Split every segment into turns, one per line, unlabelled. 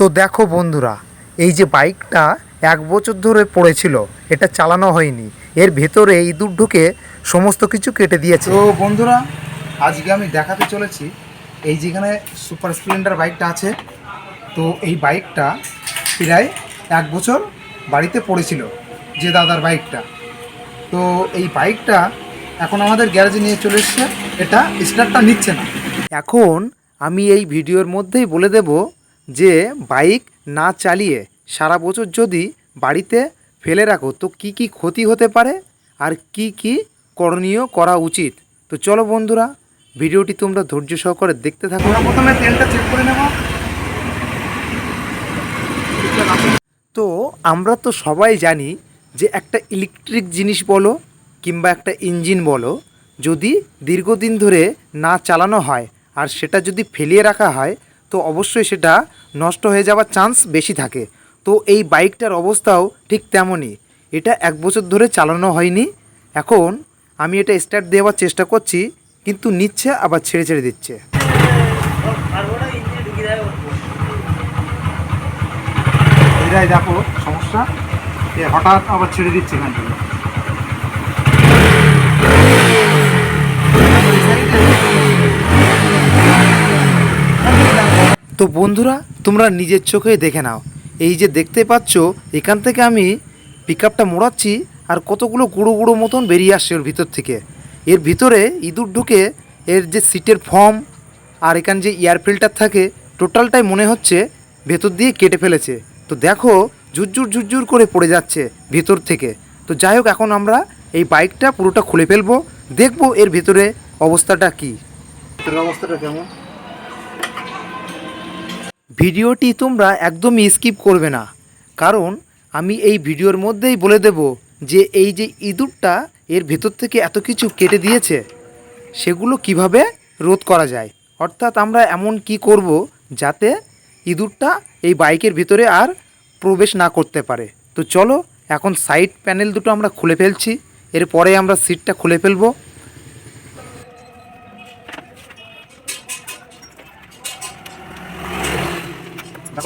তো দেখো বন্ধুরা এই যে বাইকটা এক বছর ধরে পড়েছিল এটা চালানো হয়নি। এর ভেতরে ইঁদুর ঢুকে সমস্ত কিছু কেটে দিয়েছে। তো বন্ধুরা আজকে আমি দেখাতে চলেছি এই যেখানে সুপার স্প্লেন্ডার বাইকটা আছে তো এই বাইকটা প্রায় এক বছর বাড়িতে পড়েছিল যে দাদার বাইকটা। তো এই বাইকটা এখন আমাদের গ্যারেজে নিয়ে চলে এসছে এটা স্টার্টটা নিচ্ছে না। এখন আমি এই ভিডিওর মধ্যেই বলে দেব যে বাইক না চালিয়ে সারা বছর যদি বাড়িতে ফেলে রাখো তো কি কি ক্ষতি হতে পারে? আর কি কি করণীয় করা উচিত? তো চলো বন্ধুরা ভিডিওটি তোমরা ধৈর্য সহকারে দেখতে থাকো। প্রথমে তেলটা চেক করে নেব। তো আমরা তো সবাই জানি যে একটা ইলেকট্রিক জিনিস বলো কিংবা একটা ইঞ্জিন বলো যদি দীর্ঘদিন ধরে না চালানো হয় আর সেটা যদি ফেলিয়ে রাখা হয় তো অবশ্যই সেটা নষ্ট হয়ে যাওয়ার চান্স বেশি থাকে। তো এই বাইকটার অবস্থাও ঠিক তেমনই। এটা এক বছর ধরে চালানো হয়নি। এখন আমি এটা স্টার্ট দেওয়ার চেষ্টা করছি, কিন্তু নিচ্ছে, আবার ছেড়ে ছেড়ে দিচ্ছে। এটাই দেখো সমস্যা। হঠাৎ আবার ছেড়ে দিচ্ছে এখান থেকে। তো বন্ধুরা, তোমরা নিজের চোখে দেখে নাও। এই যে দেখতে পাচ্ছ, এখান থেকে আমি পিক আপটা মোড়াচ্ছি আর কতগুলো গুঁড়ো গুঁড়ো মতন বেরিয়ে আসছে ওর ভিতর থেকে। এর ভিতরে ইঁদুর ঢুকে এর যে সিটের ফর্ম আর এখানে যে এয়ার ফিল্টার থাকে, টোটালটাই মনে হচ্ছে ভেতর দিয়ে কেটে ফেলেছে। তো দেখো, ঝুরঝুর ঝুরঝুর করে পড়ে যাচ্ছে ভেতর থেকে। তো যাই হোক, এখন আমরা এই বাইকটা পুরোটা খুলে ফেলব, দেখব এর ভেতরে অবস্থাটা কী। অবস্থাটা কেমন? ভিডিওটি তোমরা একদমই স্কিপ করবে না। কারণ আমি এই ভিডিওর মধ্যেই বলে দেব যে এই যে ইঁদুরটা এর ভেতর থেকে এত কিছু কেটে দিয়েছে, সেগুলো কীভাবে রোধ করা যায়? অর্থাৎ আমরা এমন কি করব যাতে ইঁদুরটা এই বাইকের ভিতরে আর প্রবেশ না করতে পারে। তো চলো, এখন সাইড প্যানেল দুটো আমরা খুলে ফেলছি। এরপরে আমরা সিটটা খুলে ফেলব।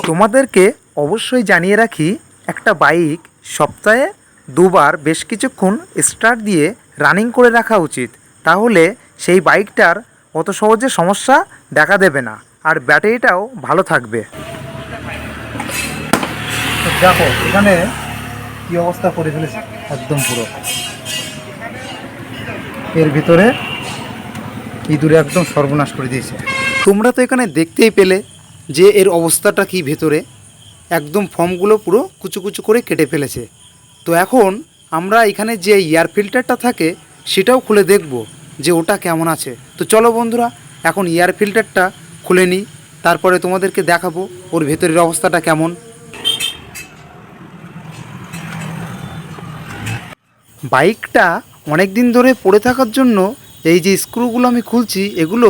তোমাদেরকে অবশ্যই জানিয়ে রাখি একটা বাইক সপ্তাহে দুবার বেশ কিছুক্ষণ স্টার্ট দিয়ে রানিং করে রাখা উচিত। তাহলে সেই বাইকটার অত সহজে সমস্যা দেখা দেবে না আর ব্যাটারিটাও ভালো থাকবে। দেখো এখানে কি অবস্থা করে ফেলেছে? একদম পুরো। এর ভিতরে ইঁদুরে একদম সর্বনাশ করে দিয়েছে। তোমরা তো এখানে দেখতেই পেলে যে এর অবস্থাটা কি ভেতরে, একদম ফর্মগুলো পুরো কুচু কুচু করে কেটে ফেলেছে। তো এখন আমরা এখানে যে এয়ার ফিল্টারটা থাকে, সেটাও খুলে দেখব যে ওটা কেমন আছে। তো চলো বন্ধুরা, এখন এয়ার ফিল্টারটা খুলে নিই, তারপরে তোমাদেরকে দেখাবো ওর ভেতরের অবস্থাটা কেমন। বাইকটা অনেক দিন ধরে পড়ে থাকার জন্য এই যে স্ক্রুগুলো আমি খুলছি, এগুলো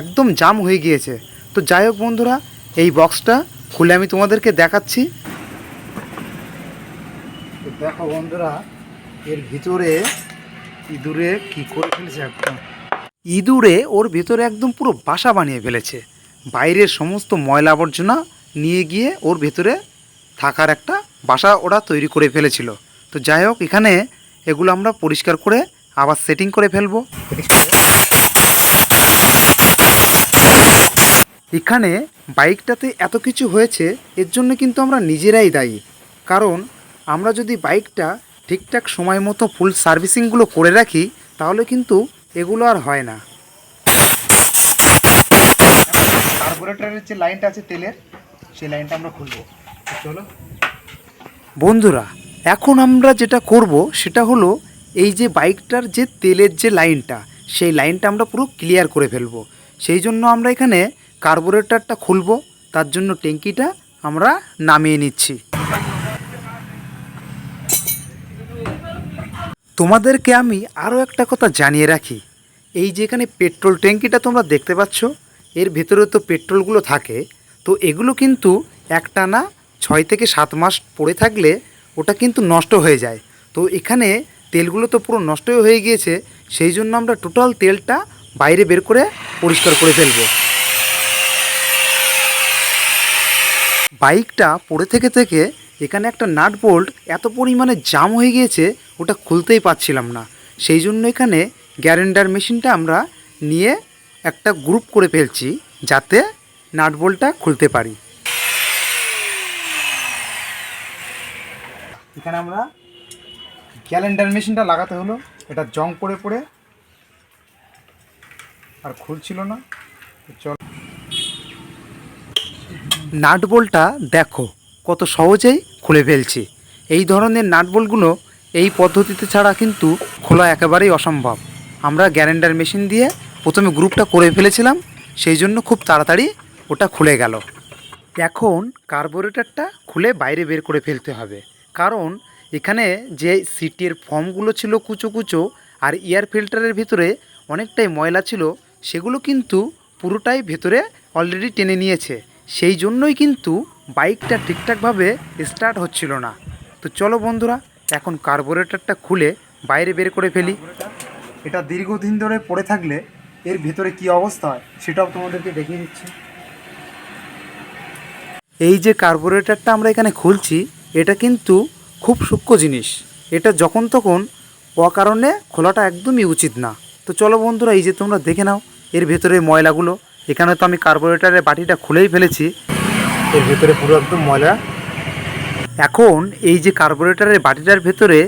একদম জাম হয়ে গিয়েছে। তো যাই হোক বন্ধুরা, এই বক্সটা খুলে আমি তোমাদেরকে দেখাচ্ছি। দেখো বন্ধুরা, এর ভিতরে ইঁদুরে কি করে ফেলেছে একদম? ইঁদুরে ওর ভিতরে একদম পুরো বাসা বানিয়ে ফেলেছে। বাইরের সমস্ত ময়লা আবর্জনা নিয়ে গিয়ে ওর ভেতরে থাকার একটা বাসা ওরা তৈরি করে ফেলেছিল। তো যাই হোক, এখানে এগুলো আমরা পরিষ্কার করে আবার সেটিং করে ফেলব। এখানে বাইকটাতে এত কিছু হয়েছে এর জন্য কিন্তু আমরা নিজেরাই দায়ী। কারণ আমরা যদি বাইকটা ঠিকঠাক সময় মতো ফুল সার্ভিসিংগুলো করে রাখি তাহলে কিন্তু এগুলো আর হয় না। কার্বোরেটরের যে লাইনটা আছে তেলের সেই লাইনটা আমরা খুলবো। চলো। বন্ধুরা এখন আমরা যেটা করব সেটা হলো এই যে বাইকটার যে তেলের যে লাইনটা সেই লাইনটা আমরা পুরো ক্লিয়ার করে ফেলব। সেই জন্য আমরা এখানে কার্বোরেটরটা খুলবো, তার জন্য ট্যাঙ্কিটা আমরা নামিয়ে নিচ্ছি। তোমাদেরকে আমি আরও একটা কথা জানিয়ে রাখি। এই যে এখানে পেট্রোল ট্যাঙ্কিটা তোমরা দেখতে পাচ্ছ, এর ভেতরে তো পেট্রোলগুলো থাকে, তো এগুলো কিন্তু একটানা ছয় থেকে সাত মাস পড়ে থাকলে ওটা কিন্তু নষ্ট হয়ে যায়। তো এখানে তেলগুলো তো পুরো নষ্টই হয়ে গিয়েছে, সেই জন্য আমরা টোটাল তেলটা বাইরে বের করে পরিষ্কার করে ফেলব। বাইকটা পড়ে থেকে থেকে এখানে একটা নাট বোল্ট এত পরিমাণে জাম হয়ে গিয়েছে, ওটা খুলতেই পারছিলাম না। সেই জন্য এখানে গ্যারেন্ডার মেশিনটা আমরা নিয়ে একটা গ্রুপ করে ফেলছি, যাতে নাট বোল্টটা খুলতে পারি। এখানে আমরা ক্যালেন্ডার মেশিনটা লাগাতে হলো, এটা জং পড়ে পড়ে, আর খুলছিল না। চল। নাট বোল্টটা দেখো, কত সহজেই খুলে ফেলছি। এই ধরনের নাট বোল্টগুলো এই পদ্ধতিতে ছাড়া কিন্তু খোলা একেবারেই অসম্ভব। আমরা গ্যারেন্ডার মেশিন দিয়ে প্রথমে গ্রুপটা করে ফেলেছিলাম, সেই জন্য খুব তাড়াতাড়ি ওটা খুলে গেল। এখন কার্বোরেটরটা খুলে বাইরে বের করে ফেলতে হবে। কারণ এখানে যে সিটের ফর্মগুলো ছিল কুচো কুচো আর এয়ার ফিল্টারের ভিতরে অনেকটাই ময়লা ছিল, সেগুলো কিন্তু পুরোটাই ভেতরে অলরেডি টেনে নিয়েছে। সেই জন্যই কিন্তু বাইকটা ঠিকঠাকভাবে স্টার্ট হচ্ছিল না। তো চলো বন্ধুরা এখন কার্বোরেটরটা খুলে বাইরে বের করে ফেলি। এটা দীর্ঘদিন ধরে পড়ে থাকলে এর ভেতরে কি অবস্থা হয় সেটাও তোমাদেরকে দেখিয়ে দিচ্ছি। এই যে কার্বোরেটরটা আমরা এখানে খুলছি এটা কিন্তু খুব সূক্ষ্ম জিনিস। এটা যখন তখন অকারণে খোলাটা একদমই উচিত না। তো চলো বন্ধুরা এই যে তোমরা দেখে নাও এর ভেতরে ময়লাগুলো। এখানে তো আমি কার্বোরেটারের বাটিটা খুলেই ফেলেছি। এর ভেতরে পুরো একদম ময়লা। এখন এই যে কার্বোরেটারের বাটিটার ভেতরে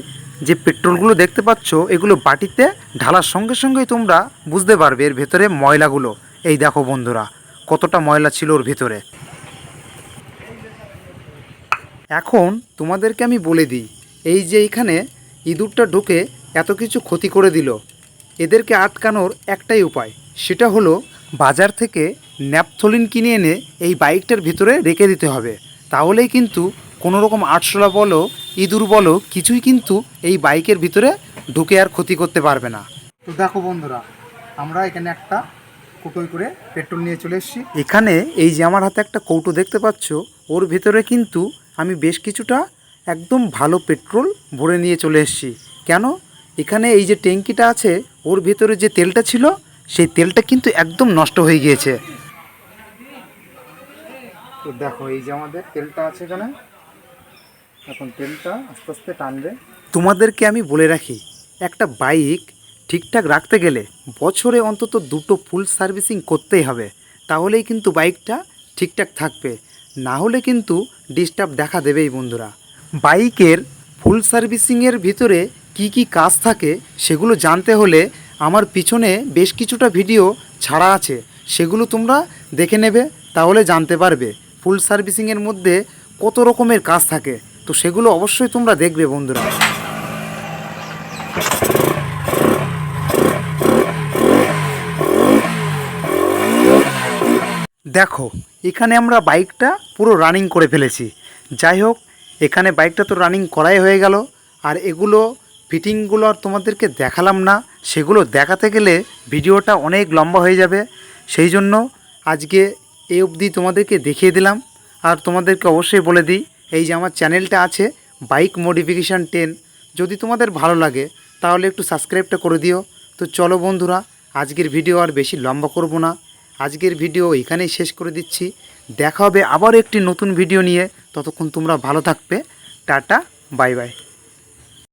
যে পেট্রোলগুলো দেখতে পাচ্ছ এগুলো বাটিতে ঢালার সঙ্গে সঙ্গেই তোমরা বুঝতে পারবে এর ভেতরে ময়লাগুলো। এই দেখো বন্ধুরা কতটা ময়লা ছিল ওর ভেতরে। এখন তোমাদেরকে আমি বলে দিই এই যে এইখানে ইঁদুরটা ঢুকে এত কিছু ক্ষতি করে দিল এদেরকে আটকানোর একটাই উপায় সেটা হলো বাজার থেকে ন্যাপথলিন কিনে এনে এই বাইকটার ভিতরে রেখে দিতে হবে। তাহলেই কিন্তু কোনো রকম আটশোলা বলো ইঁদুর বলো কিছুই কিন্তু এই বাইকের ভিতরে ঢুকে আর ক্ষতি করতে পারবে না। তো দেখো বন্ধুরা আমরা এখানে একটা কৌটোই করে পেট্রোল নিয়ে চলে এসেছি। এখানে এই যে আমার হাতে একটা কৌটো দেখতে পাচ্ছ ওর ভিতরে কিন্তু আমি বেশ কিছুটা একদম ভালো পেট্রোল ভরে নিয়ে চলে এসেছি। কেন? এখানে এই যে ট্যাঙ্কিটা আছে ওর ভিতরে যে তেলটা ছিল সেই তেলটা কিন্তু একদম নষ্ট হয়ে গিয়েছে। তো দেখো এই যে আমাদের তেলটা আছে এখানে। এখন তেলটা আস্তে আস্তে টানবে। তোমাদেরকে আমি বলে রাখি একটা বাইক ঠিকঠাক রাখতে গেলে বছরে অন্তত দুটো ফুল সার্ভিসিং করতেই হবে। তাহলেই কিন্তু বাইকটা ঠিকঠাক থাকবে। না হলে কিন্তু ডিস্টার্ব দেখা দেবেই বন্ধুরা। বাইকের ফুল সার্ভিসিংয়ের ভিতরে কি কি কাজ থাকে সেগুলো জানতে হলে আমার পিছনে বেশ কিছুটা ভিডিও ছাড়া আছে। সেগুলো তোমরা দেখে নেবে, তাহলে জানতে পারবে ফুল সার্ভিসিংয়ের মধ্যে কত রকমের কাজ থাকে। তো সেগুলো অবশ্যই তোমরা দেখবে বন্ধুরা। দেখো, এখানে আমরা বাইকটা পুরো রানিং করে ফেলেছি। যাই হোক, এখানে বাইকটা তো রানিং করাই হয়ে গেল। আর এগুলো ফিটিংগুলো আর তোমাদেরকে দেখালাম না। সেগুলো দেখাতে গেলে ভিডিওটা অনেক লম্বা হয়ে যাবে। সেই জন্য আজকে এই অবধি তোমাদেরকে দেখিয়ে দিলাম। আর তোমাদেরকে অবশ্যই বলে দিই, এই যে আমার চ্যানেলটা আছে, বাইক মডিফিকেশান টেন। যদি তোমাদের ভালো লাগে, তাহলে একটু সাবস্ক্রাইবটা করে দিও। তো চলো বন্ধুরা, আজকের ভিডিও আর বেশি লম্বা করব না। আজকের ভিডিও এখানেই শেষ করে দিচ্ছি। দেখা হবে আবার একটি নতুন ভিডিও নিয়ে। ততক্ষণ তোমরা ভালো থাকবে। Tata, bye bye.